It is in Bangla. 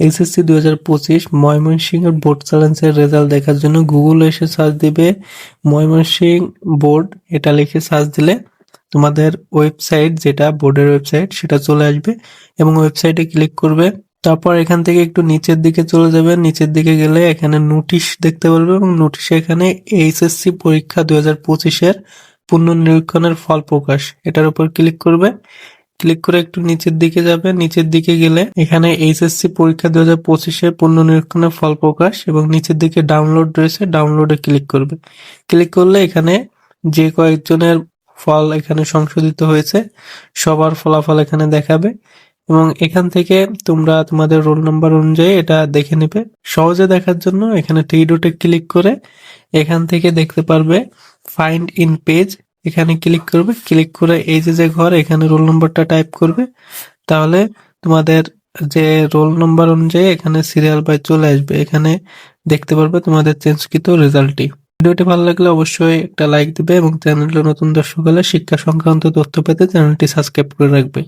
এইচএসসি দুই হাজার পঁচিশ ময়মনসিংহের বোর্ড চ্যালেঞ্জের রেজাল্ট দেখার জন্য গুগলে এসে সার্চ দিবে ময়মনসিংহ বোর্ড, এটা লিখে সার্চ দিলে তোমাদের ওয়েবসাইট, যেটা বোর্ডের ওয়েবসাইট, সেটা চলে আসবে এবং ওয়েবসাইটে ক্লিক করবে। তারপর এখান থেকে একটু নিচের দিকে চলে যাবে। নিচের দিকে গেলে এখানে নোটিশ দেখতে পারবে এবং নোটিশে এখানে এইচএসসি পরীক্ষা দুই হাজার পঁচিশের পুনর্নিরীক্ষণের ফল প্রকাশ, এটার উপর ক্লিক করবে। ক্লিক করে একটু নিচের দিকে যাবে নিচের দিকে গেলে এখানে এইচএসসি পরীক্ষা দু হাজার পঁচিশের পুনর্নিরীক্ষণের ফল প্রকাশ এবং নিচের দিকে ডাউনলোড রয়েছে। ডাউনলোডে ক্লিক করবে ক্লিক করলে এখানে যে কয়েকজনের ফল এখানে সংশোধিত হয়েছে, সবার ফলাফল এখানে দেখাবে এবং এখান থেকে তোমরা তোমাদের রোল নাম্বার অনুযায়ী এটা দেখে নেবে। সহজে দেখার জন্য এখানে থ্রি ডটে ক্লিক করে এখান থেকে দেখতে পারবে ফাইন্ড ইন পেজ এখানে ক্লিক করবে ক্লিক করে এই যে যে ঘর, এখানে রোল নম্বরটা টাইপ করবে। তাহলে তোমাদের যে রোল নম্বর অনুযায়ী এখানে সিরিয়াল বাই চলে আসবে। এখানে দেখতে পারবে তোমাদের চেঞ্জকৃত রেজাল্টটি ভিডিওটি ভালো লাগলে অবশ্যই একটা লাইক দিবে এবং চ্যানেলটা নতুন দর্শক হলে শিক্ষা সংক্রান্ত তথ্য পেতে চ্যানেলটি সাবস্ক্রাইব করে রাখবে।